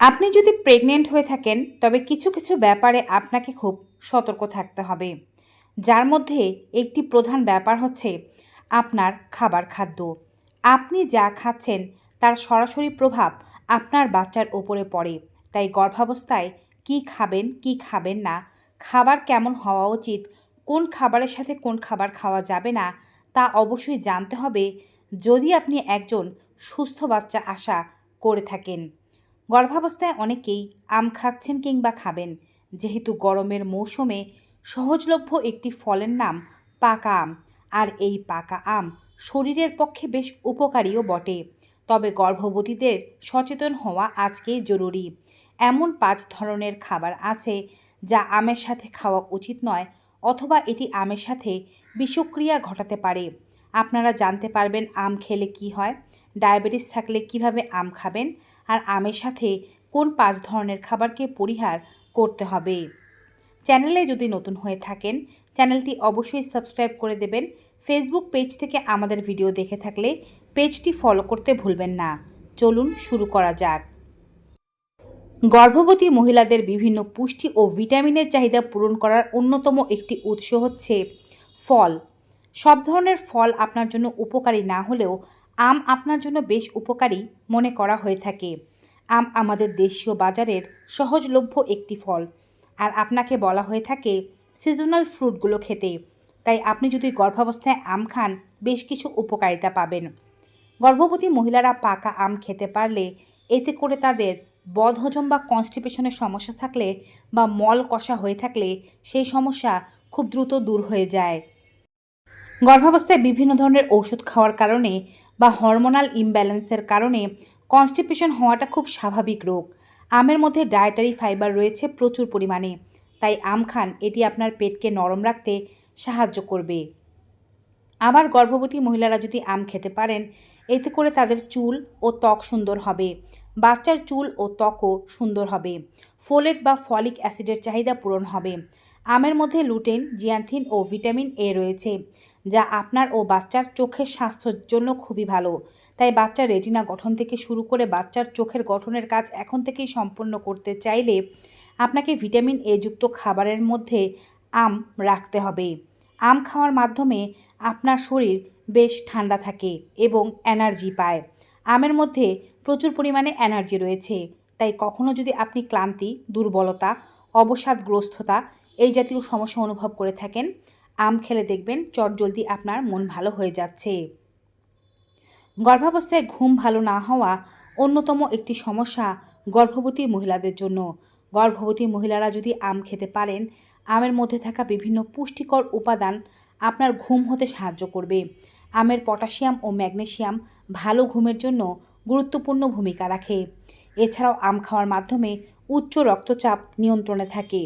আপনি যদি প্রেগনেন্ট হয়ে থাকেন, তবে কিছু কিছু ব্যাপারে আপনাকে খুব সতর্ক থাকতে হবে। যার মধ্যে একটি প্রধান ব্যাপার হচ্ছে আপনার খাবার খাদ্য। আপনি যা খাচ্ছেন, তার সরাসরি প্রভাব আপনার বাচ্চার ওপরে পড়ে। তাই গর্ভাবস্থায় কি খাবেন কি খাবেন না, খাবার কেমন হওয়া উচিত, কোন খাবারের সাথে কোন খাবার খাওয়া যাবে না, তা অবশ্যই জানতে হবে যদি আপনি একজন সুস্থ বাচ্চা আশা করে থাকেন। গর্ভাবস্থায় অনেকেই আম খাচ্ছেন কিংবা খাবেন। যেহেতু গরমের মৌসুমে সহজলভ্য একটি ফলের নাম পাকা আম, আর এই পাকা আম শরীরের পক্ষে বেশ উপকারীও বটে। তবে গর্ভবতীদের সচেতন হওয়া আজকে জরুরি। এমন পাঁচ ধরনের খাবার আছে যা আমের সাথে খাওয়া উচিত নয় অথবা এটি আমের সাথে বিষক্রিয়া ঘটাতে পারে। আপনারা জানতে পারবেন আম খেলে কি হয়। ডায়াবেটিস থাকলে কীভাবে আম খাবেন? আর আমের সাথে কোন পাঁচ ধরনের খাবারকে পরিহার করতে হবে? চ্যানেলে যদি নতুন হয়ে থাকেন, চ্যানেলটি অবশ্যই সাবস্ক্রাইব করে দেবেন। ফেসবুক পেজ থেকে আমাদের ভিডিও দেখে থাকলে পেজটি ফলো করতে ভুলবেন না। চলুন শুরু করা যাক। গর্ভবতী মহিলাদের বিভিন্ন পুষ্টি ও ভিটামিনের চাহিদা পূরণ করার অন্যতম একটি উৎস হচ্ছে ফল। সব ধরনের ফল আপনার জন্য উপকারী না হলেও আম আপনার জন্য বেশ উপকারী মনে করা হয়ে থাকে। আম আমাদের দেশীয় বাজারের সহজলভ্য একটি ফল। আর আপনাকে বলা হয়ে থাকে সিজনাল ফ্রুটগুলো খেতে। তাই আপনি যদি গর্ভাবস্থায় আম খান, বেশ কিছু উপকারিতা পাবেন। গর্ভবতী মহিলারা পাকা আম খেতে পারলে এতে করে তাদের বদহজম বা কনস্টিপেশনের সমস্যা থাকলে বা মল কষা হয়ে থাকলে সেই সমস্যা খুব দ্রুত দূর হয়ে যায়। গর্ভাবস্থায় বিভিন্ন ধরনের ওষুধ খাওয়ার কারণে বা হরমোনাল ইমব্যালেন্সের কারণে কনস্টিপেশন হওয়াটা খুব স্বাভাবিক রোগ। আমের মধ্যে ডায়েটারি ফাইবার রয়েছে প্রচুর পরিমাণে। তাই আম খান, এটি আপনার পেটকে নরম রাখতে সাহায্য করবে। আবার গর্ভবতী মহিলারা যদি আম খেতে পারেন, এতে করে তাদের চুল ও ত্বক সুন্দর হবে। বাচ্চার চুল ও ত্বকও সুন্দর হবে। ফোলেট বা ফলিক অ্যাসিডের চাহিদা পূরণ হবে। আমের মধ্যে লুটেন, জিয়ান্থিন ও ভিটামিন এ রয়েছে, যা আপনার ও বাচ্চার চোখের স্বাস্থ্যের জন্য খুবই ভালো। তাই বাচ্চার রেটিনা গঠন থেকে শুরু করে বাচ্চার চোখের গঠনের কাজ এখন থেকেই সম্পন্ন করতে চাইলে আপনাকে ভিটামিন এ যুক্ত খাবারের মধ্যে আম রাখতে হবে। আম খাওয়ার মাধ্যমে আপনার শরীর বেশ ঠান্ডা থাকে এবং এনার্জি পায়। আমের মধ্যে প্রচুর পরিমাণে এনার্জি রয়েছে, তাই কখনো যদি আপনি ক্লান্তি, দুর্বলতা অবসাদগ্রস্ততা এই জাতীয় সমস্যা অনুভব করে থাকেন। আম খেলে দেখবেন চটজলদি আপনার মন ভালো হয়ে যাচ্ছে। গর্ভাবস্থায় ঘুম ভালো না হওয়া অন্যতম একটি সমস্যা গর্ভবতী মহিলাদের জন্য। গর্ভবতী মহিলারা যদি আম খেতে পারেন, আমের মধ্যে থাকা বিভিন্ন পুষ্টিকর উপাদান আপনার ঘুম হতে সাহায্য করবে। আমের পটাশিয়াম ও ম্যাগনেসিয়াম ভালো ঘুমের জন্য গুরুত্বপূর্ণ ভূমিকা রাখে। এছাড়াও আম খাওয়ার মাধ্যমে উচ্চ রক্তচাপ নিয়ন্ত্রণে থাকে।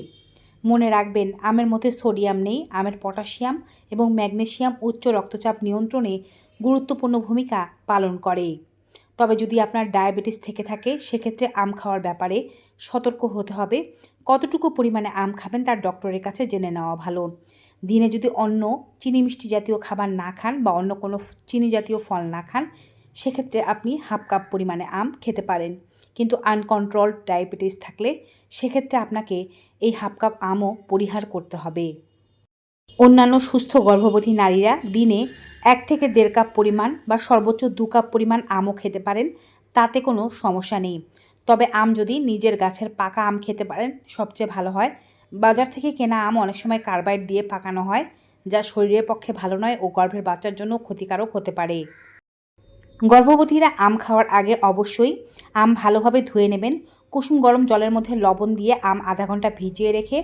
মনে রাখবেন, আমের মধ্যে সোডিয়াম নেই, আমের পটাশিয়াম এবং ম্যাগনেসিয়াম উচ্চ রক্তচাপ নিয়ন্ত্রণে গুরুত্বপূর্ণ ভূমিকা পালন করে। তবে যদি আপনার ডায়াবেটিস থেকে থাকে, সেক্ষেত্রে আম খাওয়ার ব্যাপারে সতর্ক হতে হবে। কতটুকু পরিমাণে আম খাবেন তার ডক্টরের কাছে জেনে নেওয়া ভালো। দিনে যদি অন্য চিনি মিষ্টি জাতীয় খাবার না খান বা অন্য কোনো চিনি জাতীয় ফল না খান, সেক্ষেত্রে আপনি হাফ কাপ পরিমাণে আম খেতে পারেন। কিন্তু আনকন্ট্রোলড ডায়াবেটিস থাকলে সেক্ষেত্রে আপনাকে এই হাফ কাপ আমও পরিহার করতে হবে। অন্যান্য সুস্থ গর্ভবতী নারীরা দিনে এক থেকে দেড় কাপ পরিমাণ বা সর্বোচ্চ দু কাপ পরিমাণ আমও খেতে পারেন, তাতে কোনো সমস্যা নেই। তবে আম যদি নিজের গাছের পাকা আম খেতে পারেন, সবচেয়ে ভালো হয়। বাজার থেকে কেনা আম অনেক সময় কার্বাইড দিয়ে পাকানো হয়, যা শরীরের পক্ষে ভালো নয় ও গর্ভের বাচ্চার জন্য ক্ষতিকারক হতে পারে। গর্ভবতীরা আম খাওয়ার আগে অবশ্যই আম ভালোভাবে ধুয়ে নেবেন। কুসুম গরম জলের মধ্যে লবণ দিয়ে আম আধা ঘণ্টা ভিজিয়ে রেখে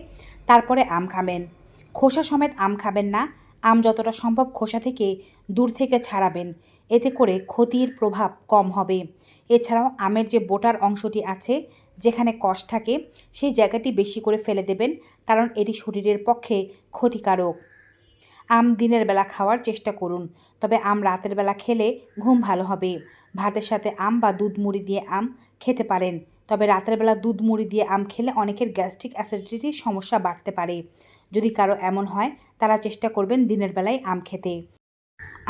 তারপরে আম খাবেন। খোসা সমেত আম খাবেন না। আম যতটা সম্ভব খোসা থেকে দূর থেকে ছাড়াবেন। এতে করে ক্ষতির প্রভাব কম হবে। এছাড়াও আমের যে বোটার অংশটি আছে, যেখানে কষ থাকে, সেই জায়গাটি বেশি করে ফেলে দেবেন, কারণ এটি শরীরের পক্ষে ক্ষতিকারক। আম দিনের বেলা খাওয়ার চেষ্টা করুন। তবে আম রাতের বেলা খেলে ঘুম ভালো হবে। ভাতের সাথে আম বা দুধ মুড়ি দিয়ে আম খেতে পারেন। তবে রাতের বেলা দুধ মুড়ি দিয়ে আম খেলে অনেকের গ্যাস্ট্রিক অ্যাসিডিটির সমস্যা বাড়তে পারে। যদি কারও এমন হয়, তারা চেষ্টা করবেন দিনের বেলায় আম খেতে।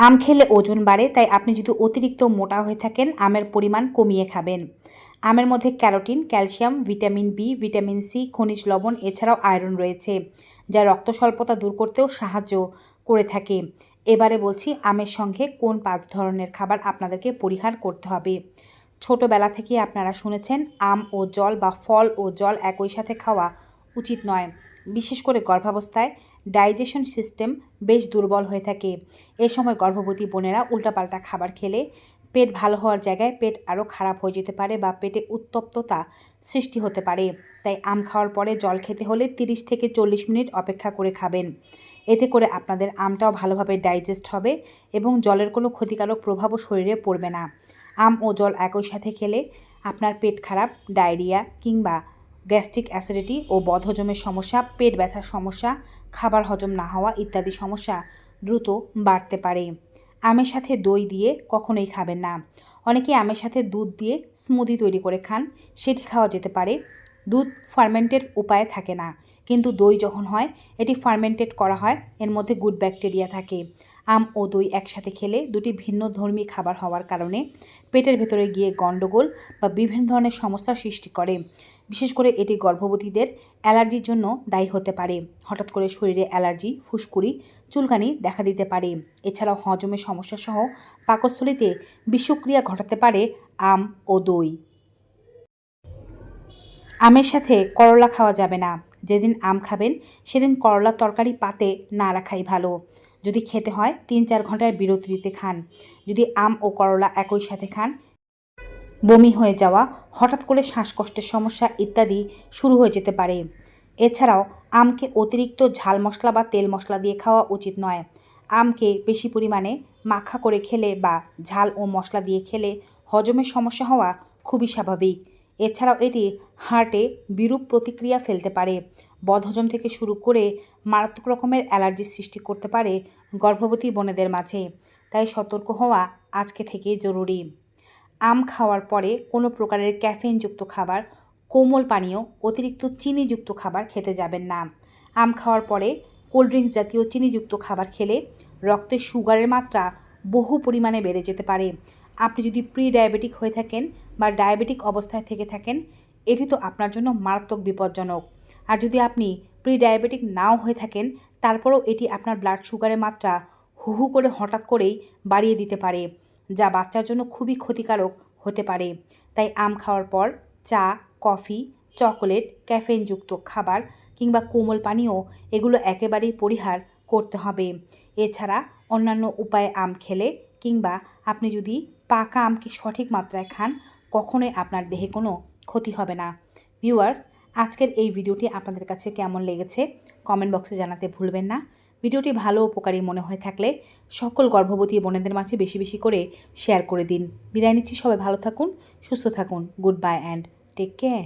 আম খেলে ওজন বাড়ে, তাই আপনি যদি অতিরিক্ত মোটা হয়ে থাকেন, আমের পরিমাণ কমিয়ে খাবেন। আমের মধ্যে carotene, calcium, vitamin B, vitamin C, খনিজ লবণ, এছাড়াও আয়রন রয়েছে, যা রক্ত স্বল্পতা দূর করতেও সাহায্য। করে থাকে। এবারে বলছি আমের সঙ্গে কোন পাঁচ ধরনের খাবার আপনাদেরকে পরিহার করতে হবে? ছোটোবেলা থেকে আপনারা শুনেছেন, আম ও জল বা ফল ও জল একই সাথে খাওয়া উচিত নয়। বিশেষ করে গর্ভাবস্থায় ডাইজেশন সিস্টেম বেশ দুর্বল হয়ে থাকে। এ সময় গর্ভবতী বোনেরা উল্টাপাল্টা খাবার খেলে পেট ভালো হওয়ার জায়গায় পেট আরও খারাপ হয়ে যেতে পারে বা পেটে উত্তপ্ততা সৃষ্টি হতে পারে। তাই আম খাওয়ার পরে জল খেতে হলে তিরিশ থেকে চল্লিশ মিনিট অপেক্ষা করে খাবেন। এতে করে আপনাদের আমটাও ভালোভাবে ডাইজেস্ট হবে এবং জলের কোনো ক্ষতিকারক প্রভাবও শরীরে পড়বে না। আম ও জল একই সাথে খেলে আপনার পেট খারাপ, ডায়রিয়া কিংবা গ্যাস্ট্রিক অ্যাসিডিটি ও বদহজমের সমস্যা, পেট ব্যথার সমস্যা, খাবার হজম না হওয়া ইত্যাদি সমস্যা দ্রুত বাড়তে পারে। আমের সাথে দই দিয়ে কখনোই খাবেন না। অনেকে আমের সাথে দুধ দিয়ে স্মুদি তৈরি করে খান, সেটি খাওয়া যেতে পারে। দুধ ফার্মেন্টের উপায়ে থাকে না। কিন্তু দই যখন হয়, এটি ফার্মেন্টেড করা হয়, এর মধ্যে গুড ব্যাকটেরিয়া থাকে। আম ও দই একসাথে খেলে দুটি ভিন্ন ধর্মী খাবার হওয়ার কারণে পেটের ভেতরে গিয়ে গণ্ডগোল বা বিভিন্ন ধরনের সমস্যার সৃষ্টি করে। বিশেষ করে এটি গর্ভবতীদের অ্যালার্জির জন্য দায়ী হতে পারে। হঠাৎ করে শরীরে অ্যালার্জি, ফুসকুড়ি, চুলকানি দেখা দিতে পারে। এছাড়াও হজমের সমস্যা সহ পাকস্থলিতে বিষক্রিয়া ঘটাতে পারে আম ও দই। আমের সাথে করলা খাওয়া যাবে না। যেদিন আম খাবেন, সেদিন করলার তরকারি পাতে না রাখাই ভালো। যদি খেতে হয় তিন চার ঘণ্টার বিরতি দিতে খান। যদি আম ও করলা একই সাথে খান, বমি হয়ে যাওয়া, হঠাৎ করে শ্বাসকষ্টের সমস্যা ইত্যাদি শুরু হয়ে যেতে পারে। এছাড়াও, আমকে অতিরিক্ত ঝাল মশলা বা তেল মশলা দিয়ে খাওয়া উচিত নয়। আমকে বেশি পরিমাণে মাখা করে খেলে বা ঝাল ও মশলা দিয়ে খেলে হজমের সমস্যা হওয়া খুবই স্বাভাবিক। এছাড়াও এটি হার্টে বিরূপ প্রতিক্রিয়া ফেলতে পারে। বদহজম থেকে শুরু করে মারাত্মক রকমের অ্যালার্জির সৃষ্টি করতে পারে গর্ভবতী বোনেদের মাঝে। তাই সতর্ক হওয়া আজকে থেকে জরুরি। আম খাওয়ার পরে কোনো প্রকারের ক্যাফেইনযুক্ত খাবার, কোমল পানীয়, অতিরিক্ত চিনিযুক্ত খাবার খেতে যাবেন না। আম খাওয়ার পরে কোল্ড ড্রিঙ্কস জাতীয় চিনিযুক্ত খাবার খেলে রক্তে সুগারের মাত্রা বহু পরিমাণে বেড়ে যেতে পারে। আপনি যদি প্রি ডায়াবেটিক হয়ে থাকেন বা ডায়াবেটিক অবস্থায় থেকে থাকেন, এটি তো আপনার জন্য মারাত্মক বিপজ্জনক। আর যদি আপনি প্রি ডায়াবেটিক নাও হয়ে থাকেন, তারপরেও এটি আপনার ব্লাড সুগারের মাত্রা হু হু করে হঠাৎ করেই বাড়িয়ে দিতে পারে, যা বাচ্চার জন্য খুবই ক্ষতিকারক হতে পারে। তাই আম খাওয়ার পর চা, কফি, চকোলেট, ক্যাফেইনযুক্ত খাবার কিংবা কোমল পানীয় এগুলো একেবারেই পরিহার করতে হবে। এছাড়া অন্যান্য উপায়ে আম খেলে কিংবা আপনি যদি পাকা আমকে সঠিক মাত্রায় খান কখনোই আপনার দেহে কোনো ক্ষতি হবে না। ভিউয়ার্স, আজকের এই ভিডিওটি আপনাদের কাছে কেমন লেগেছে কমেন্ট বক্সে জানাতে ভুলবেন না। ভিডিওটি ভালো উপকারী মনে হয়ে থাকলে সকল গর্ভবতী বোনেদের মাঝে বেশি বেশি করে শেয়ার করে দিন। বিদায় নিচ্ছি সবাই ভালো থাকুন, সুস্থ থাকুন। Good bye and take care.